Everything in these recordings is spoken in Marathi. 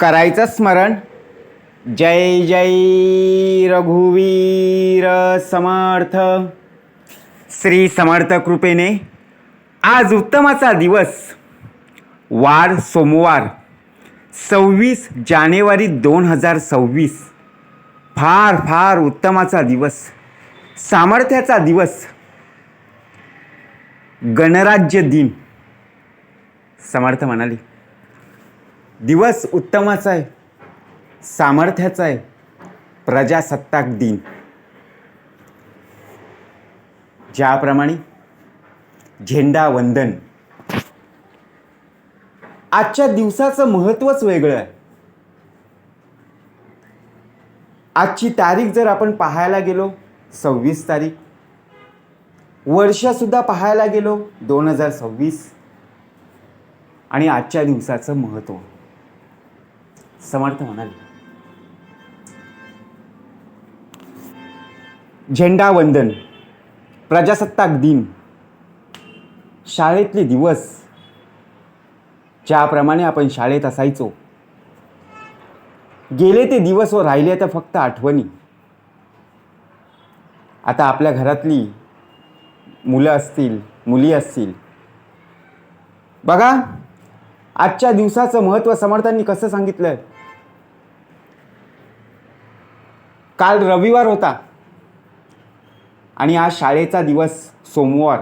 करायचं स्मरण. जय जय रघुवीर समर्थ. श्री समर्थ कृपेने आज उत्तमाचा दिवस. वार सोमवार सव्वीस जानेवारी दोन हजार सव्वीस. फार फार उत्तमाचा दिवस. सामर्थ्याचा दिवस. गणराज्य दिन. समर्थ म्हणाली. दिवस उत्तमाचा आहे सामर्थ्याचा आहे प्रजासत्ताक दिन. ज्याप्रमाणे झेंडा वंदन. आजच्या दिवसाचं महत्त्वच वेगळं आहे. आजची तारीख जर आपण पाहायला गेलो सव्वीस तारीख. वर्षसुद्धा पाहायला गेलो दोन हजार सव्वीस. आणि आजच्या दिवसाचं महत्त्व समर्थ म्हणाले. झेंडा वंदन प्रजासत्ताक दिन शाळेतले दिवस ज्याप्रमाणे आपण शाळेत असायचो. गेले ते दिवस व राहिले तर फक्त आठवणी. आता आपल्या घरातली मुलं असतील मुली असतील. बघा आजच्या दिवसाचं महत्त्व समर्थांनी कसं सांगितलं काल रविवार होता. आणि आज शाळेचा दिवस सोमवार.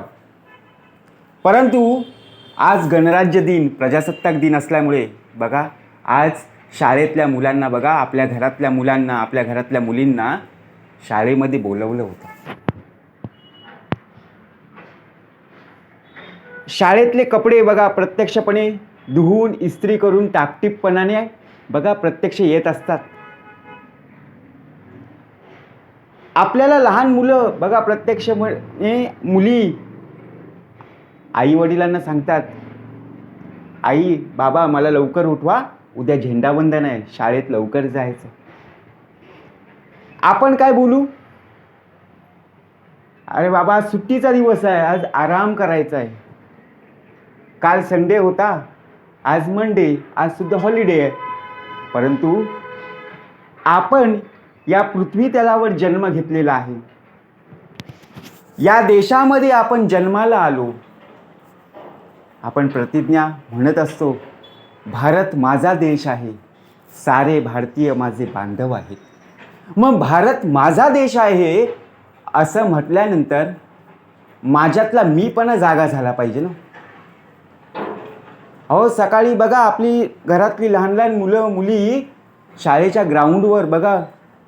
परंतु आज गणराज्य दिन प्रजासत्ताक दिन असल्यामुळे बघा आज शाळेतल्या मुलांना बघा आपल्या घरातल्या मुलांना आपल्या घरातल्या मुलींना शाळेमध्ये बोलवलं होतं. शाळेतले कपडे बघा प्रत्यक्षपणे धुवून इस्त्री करून टापटीपपणाने बघा प्रत्यक्ष येत असतात. आपल्याला लहान मुलं बघा प्रत्यक्ष मुली. आई वडिलांना सांगतात आई बाबा मला लवकर उठवा उद्या झेंडावंदन आहे शाळेत लवकर जायचं. आपण काय बोलू? अरे बाबा आज सुट्टीचा दिवस आहे आज आराम करायचा आहे. काल संडे होता आज मंडे आज सुद्धा हॉलिडे आहे. परंतु आपण या पृथ्वी तलावर जन्म घेतलेला आहे. या देशामध्ये आपण जन्माला आलो. आपण प्रतिज्ञा म्हणत असतो भारत माझा देश आहे. सारे भारतीय माझे बांधव आहेत. मग भारत माझा देश आहे असं म्हटल्यानंतर माझ्यातला मीपणा जागा झाला पाहिजे ना. अहो सकाळी बघा आपली घरातली लहान लहान मुलं मुली शाळेच्या ग्राउंडवर बघा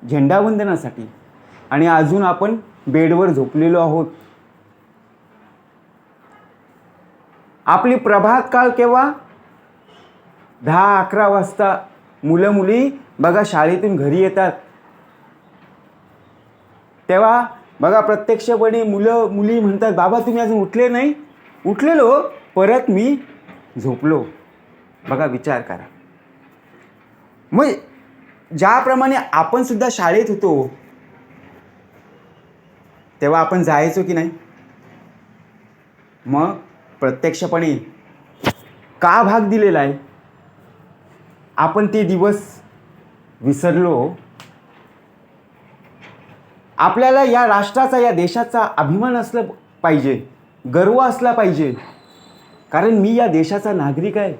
झेंडावंदनासाठी आणि अजून आपण बेडवर झोपलेलो आहोत. आपली प्रभात काळ केव्हा? दहा अकरा वाजता. मुलं मुली बघा शाळेतून घरी येतात. तेव्हा बघा प्रत्यक्षपणे मुलं मुली म्हणतात बाबा तुम्ही अजून उठले नाही? उठलेलो. परत मी झोपलो. बघा विचार करा. मग ज्याप्रमाणे आपण सुद्धा शाळेत होतो तेव्हा आपण जायचो की नाही? मग प्रत्यक्षपणे का भाग दिलेला आहे? आपण ते दिवस विसरलो. आपल्याला या राष्ट्राचा या देशाचा अभिमान असला पाहिजे गर्व असला पाहिजे. कारण मी या देशाचा नागरिक आहे.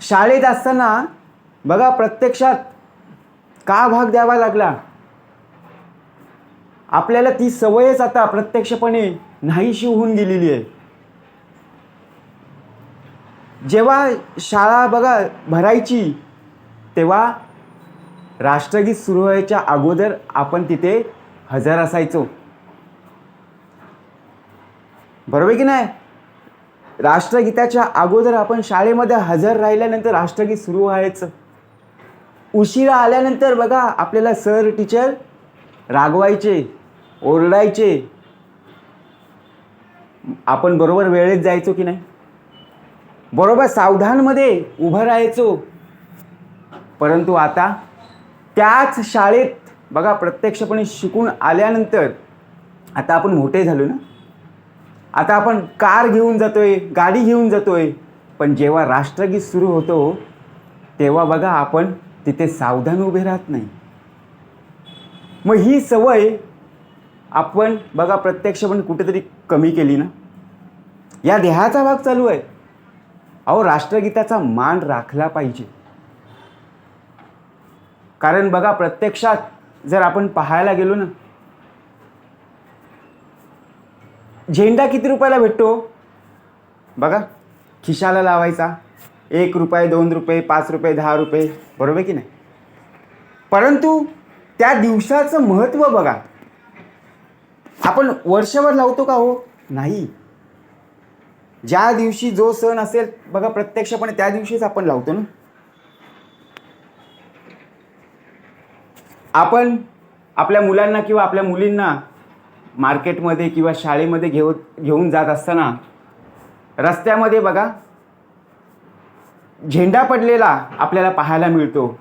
शाळेत असताना बघा प्रत्यक्षात का भाग द्यावा लागला? आपल्याला ती सवयच आता प्रत्यक्षपणे नाहीशी होऊन गेलेली आहे. जेव्हा शाळा बघा भरायची तेव्हा राष्ट्रगीत सुरू व्हायच्या अगोदर आपण तिथे हजर असायचो. बरोबर की नाही? राष्ट्रगीताच्या अगोदर आपण शाळेमध्ये हजर राहिल्यानंतर राष्ट्रगीत सुरू व्हायचं. उशिरा आल्यानंतर बघा आपल्याला सर टीचर रागवायचे ओरडायचे. आपण बरोबर वेळेत जायचो की नाही? बरोबर सावधानमध्ये उभं राहायचो. परंतु आता त्याच शाळेत बघा प्रत्यक्षपणे शिकून आल्यानंतर आता आपण मोठे झालो ना? आता आपण कार घेऊन जातोय गाडी घेऊन जातोय. पण जेव्हा राष्ट्रगीत सुरू होतो तेव्हा बघा आपण तिथे सावधान उभे राहत नाही. मग ही सवय आपण बघा प्रत्यक्ष पण कुठेतरी कमी केली ना? या देहाचा भाग चालू आहे. अहो राष्ट्रगीताचा मान राखला पाहिजे. कारण बघा प्रत्यक्षात जर आपण पाहायला गेलो ना झेंडा किती रुपयाला भेटतो? बघा खिशाला लावायचा. एक रुपये दोन रुपये पाच रुपये दहा रुपये बरोबर की नाही? परंतु त्या दिवसाचं महत्त्व बघा. आपण वर्षभर लावतो का हो? नाही. ज्या दिवशी जो सण असेल बघा प्रत्यक्षपणे त्या दिवशीच आपण लावतो ना. आपण आपल्या मुलांना किंवा आपल्या मुलींना मार्केटमध्ये किंवा शाळेमध्ये घेऊ घेऊन जात असताना रस्त्यामध्ये बघा झेंडा पडलेला आपल्याला पाहायला मिळतो.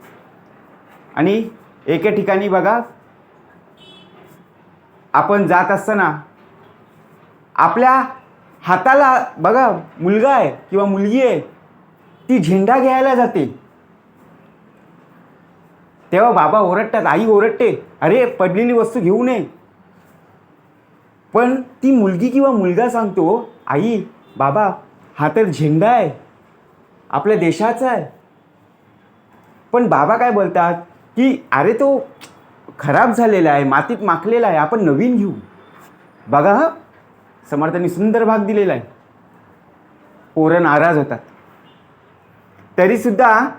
आणि एके ठिकाणी बघा आपण जात असताना आपल्या हाताला बघा मुलगा आहे किंवा मुलगी आहे ती झेंडा घ्यायला जाते. तेव्हा बाबा ओरडतात आई ओरडते. अरे पडलेली वस्तू घेऊ नये. पण ती मुलगी किंवा मुलगा सांगतो आई बाबा हा तर झेंडा आहे. आपल्या देशाचा आहे. पण बाबा काय बोलतात की अरे तो खराब झालेला आहे मातीत माखलेला आहे आपण नवीन घेऊ. बघा हा समर्थांनी सुंदर भाग दिलेला आहे. पोरं नाराज होतात. तरीसुद्धा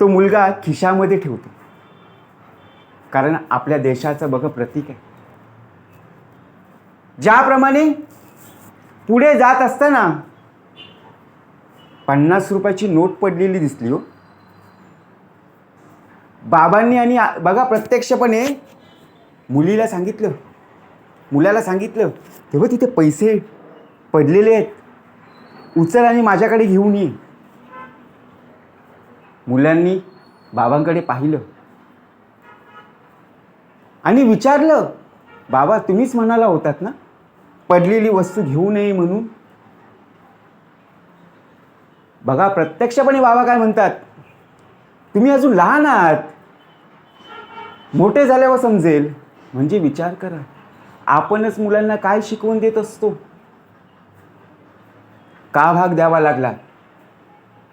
तो मुलगा खिशामध्ये ठेवतो. कारण आपल्या देशाचं बघा प्रतीक आहे. ज्याप्रमाणे पुढे जात असताना पन्नास रुपयाची नोट पडलेली दिसली हो. बाबांनी आणि बघा प्रत्यक्षपणे मुलीला सांगितलं मुलाला सांगितलं तेव्हा तिथे पैसे पडलेले आहेत. उचल आणि माझ्याकडे घेऊन ये. मुलांनी बाबांकडे पाहिलं आणि विचारलं बाबा तुम्हीच म्हणाला होतात ना? पडलेली वस्तू घेऊ नये म्हणून. बघा प्रत्यक्षपणे बाबा काय म्हणतात? तुम्ही अजून लहान आहात. मोठे झाल्यावर समजेल. म्हणजे विचार करा. आपणच मुलांना काय शिकवून देत असतो? का भाग द्यावा लागला?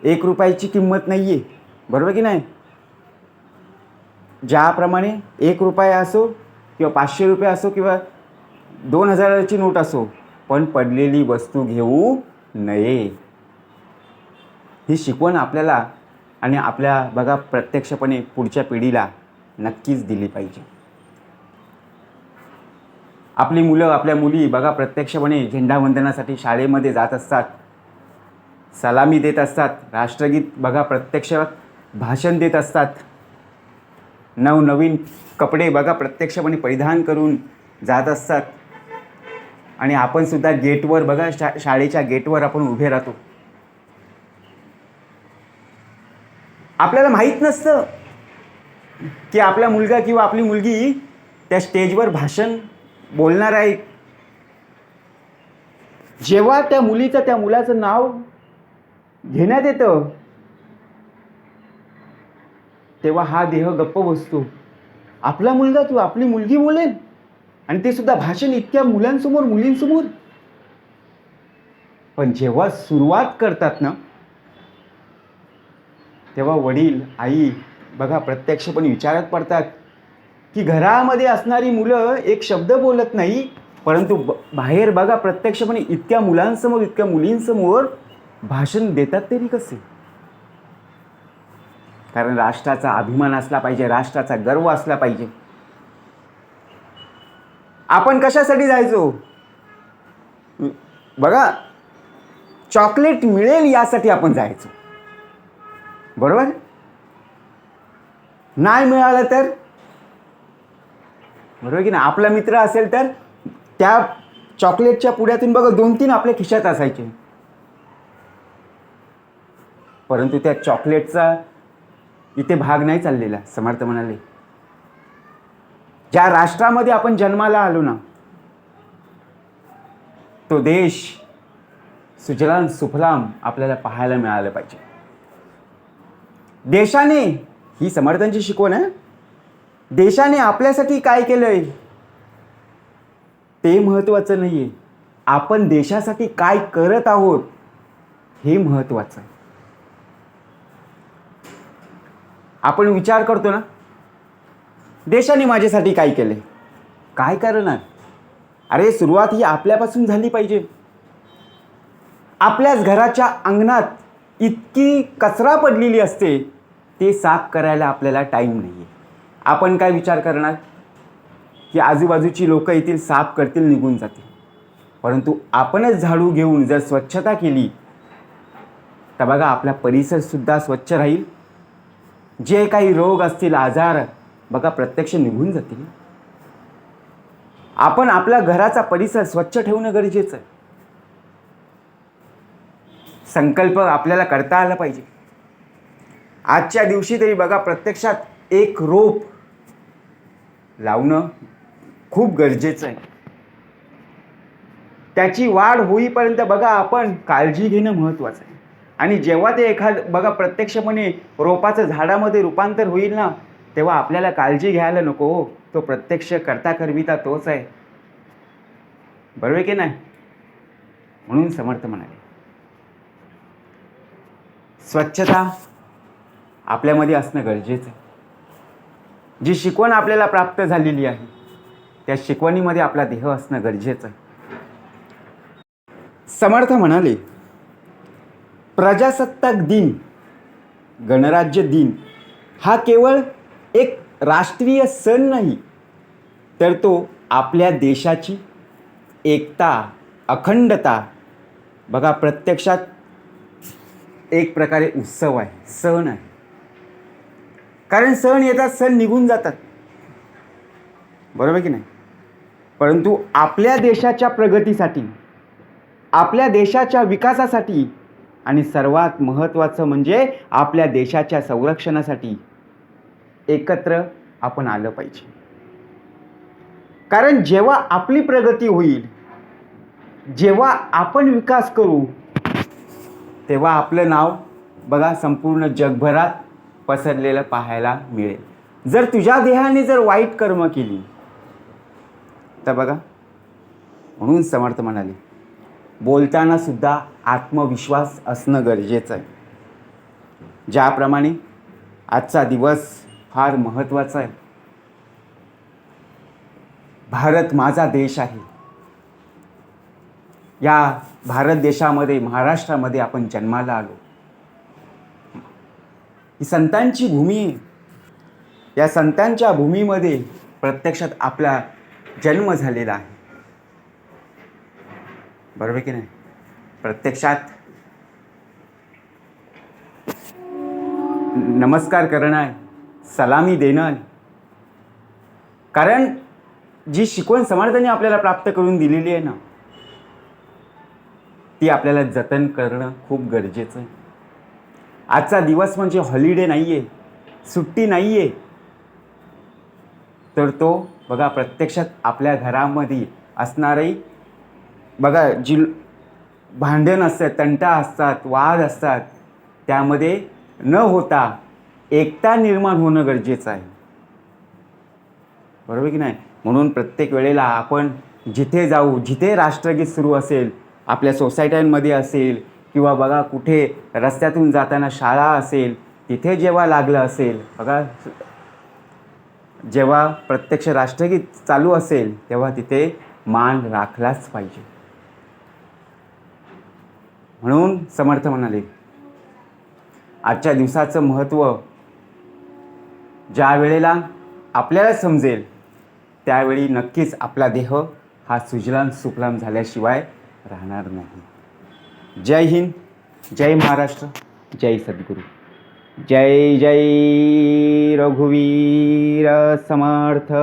एक रुपयाची किंमत नाही आहे बरोबर की नाही? ज्याप्रमाणे एक रुपया असो किंवा पाचशे रुपये असो किंवा दोन हजाराची नोट असो पण पडलेली वस्तू घेऊ नये. ही शिकवण आपल्याला आणि आपल्या बघा प्रत्यक्षपणे पुढच्या पिढीला नक्कीच दिली पाहिजे. आपली मुलं आपल्या मुली बघा प्रत्यक्षपणे झेंडावंदनासाठी शाळेमध्ये जात असतात. सलामी देत असतात. राष्ट्रगीत बघा प्रत्यक्ष भाषण देत असतात. नवनवीन कपडे बघा प्रत्यक्षपणे परिधान करून जात असतात. आणि आपण सुद्धा गेटवर बघा शा शाळेच्या गेटवर आपण उभे राहतो. आपल्याला माहीत नसतं की आपला मुलगा किंवा आपली मुलगी त्या स्टेजवर भाषण बोलणार आहे. जेव्हा त्या मुलीचं त्या मुलाचं नाव घेण्यात येतं तेव्हा हा देह गप्प बसतो. आपला मुलगा किंवा आपली मुलगी बोलेल. आणि ते सुद्धा भाषण इतक्या मुलांसमोर मुलींसमोर. पण जेव्हा सुरुवात करतात ना तेव्हा वडील आई बघा प्रत्यक्षपणे विचारात पडतात की घरामध्ये असणारी मुलं एक शब्द बोलत नाही परंतु ब बाहेर बघा प्रत्यक्षपणे इतक्या मुलांसमोर इतक्या मुलींसमोर भाषण देतात तरी कसे? कारण राष्ट्राचा अभिमान असला पाहिजे राष्ट्राचा गर्व असला पाहिजे. आपण कशासाठी जायचो? बघा चॉकलेट मिळेल यासाठी आपण जायचो. बरोबर? नाही मिळालं तर? बरोबर की ना आपला मित्र असेल तर त्या चॉकलेटच्या पुड्यातून बघा दोन तीन आपल्या खिशात असायचे. परंतु त्या चॉकलेटचा इथे भाग नाही चाललेला समर्थ म्हणाले. ज्या राष्ट्रामध्ये आपण जन्माला आलो ना तो देश सुजलाम सुफलाम आपल्याला पाहायला मिळालं पाहिजे. देशाने ही समर्थांची शिकवण आहे देशाने आपल्यासाठी काय केलंय? ते महत्त्वाचं नाही आहे आपण देशासाठी काय करत आहोत हे महत्त्वाचं आहे. आपण विचार करतो ना. देशाने माझ्यासाठी काय केले काय करणार? अरे सुरुवात ही आपल्यापासून झाली पाहिजे. आपल्याच घराच्या अंगणात इतकी कचरा पडलेली असते ते साफ करायला आपल्याला टाईम नाही आहे आपण काय विचार करणार? की आजूबाजूची लोक येतील साफ करतील निघून जातील. परंतु आपणच झाडू घेऊन जर स्वच्छता केली तर बघा आपला परिसरसुद्धा स्वच्छ राहील. जे काही रोग असतील आजार बघा प्रत्यक्ष निघून जातील. आपण आपल्या घराचा परिसर स्वच्छ ठेवणं गरजेचं आहे. संकल्प आपल्याला करता आला पाहिजे. आजच्या दिवशी तरी बघा प्रत्यक्षात एक रोप लावणं खूप गरजेचं आहे. त्याची वाढ होईपर्यंत बघा आपण काळजी घेणं महत्त्वाचं आहे. आणि जेव्हा ते एखाद बघा प्रत्यक्षपणे रोपाचं झाडामध्ये रूपांतर होईल ना तेव्हा आपल्याला काळजी घ्यायला नको हो. तो प्रत्यक्ष करता करविता तोच आहे. बरोबर आहे की नाही? म्हणून समर्थ म्हणाले. स्वच्छता आपल्यामध्ये असणं गरजेचं आहे. जी शिकवण आपल्याला प्राप्त झालेली आहे त्या शिकवणीमध्ये आपला देह असणं गरजेचं आहे. समर्थ म्हणाले प्रजासत्ताक दिन गणराज्य दिन हा केवळ एक राष्ट्रीय सण नाही तर तो आपल्या देशाची एकता अखंडता बघा प्रत्यक्षात एक प्रकारे उत्सव आहे सण आहे. कारण सण येतात सण निघून जातात. बरोबर की नाही? परंतु आपल्या देशाच्या प्रगतीसाठी आपल्या देशाच्या विकासासाठी आणि सर्वात महत्त्वाचं म्हणजे आपल्या देशाच्या संरक्षणासाठी एकत्र आपण आलं पाहिजे. कारण जेव्हा आपली प्रगती होईल जेव्हा आपण विकास करू तेव्हा आपलं नाव बघा संपूर्ण जगभरात पसरलेलं पाहायला मिळेल. जर तुझ्या देहाने जर वाईट कर्म केली तर बघा म्हणून समर्थ म्हणाले बोलतानासुद्धा आत्मविश्वास असणं गरजेचं आहे. ज्याप्रमाणे आजचा दिवस फार महत्त्वाचा आहे. भारत माझा देश आहे. या भारत देशामध्ये महाराष्ट्रामध्ये आपण जन्माला आलो. ही संतांची भूमी आहे. या संतांच्या भूमीमध्ये प्रत्यक्षात आपला जन्म झालेला आहे. बरोबर की नाही? प्रत्यक्षात नमस्कार करणं आहे सलामी देणं आहे कारण जी शिकवण समर्थाने आपल्याला प्राप्त करून दिलेली आहे ना ती आपल्याला जतन करणं खूप गरजेचं आहे. आजचा दिवस म्हणजे हॉलिडे नाही आहे सुट्टी नाही आहे तर तो बघा प्रत्यक्षात आपल्या घरामध्ये असणारही बघा जी भांडण असतात तंटा असतात वाद असतात त्यामध्ये न होता एकता निर्माण होणं गरजेचं आहे. बरोबर की नाही? म्हणून प्रत्येक वेळेला आपण जिथे जाऊ जिथे राष्ट्रगीत सुरू असेल आपल्या सोसायट्यांमध्ये असेल किंवा बघा कुठे रस्त्यातून जाताना शाळा असेल तिथे जेव्हा लागलं असेल बघा जेव्हा प्रत्यक्ष राष्ट्रगीत चालू असेल तेव्हा तिथे मान राखलाच पाहिजे. म्हणून समर्थ म्हणाले आजच्या दिवसाचं महत्त्व ज्या वेळेला आपल्याला समजेल त्यावेळी नक्कीच आपला देह हा सुजलाम सुफलाम झाल्याशिवाय राहणार नाही. जय हिंद जय महाराष्ट्र जय सद्गुरू. जय जय रघुवीर समर्थ.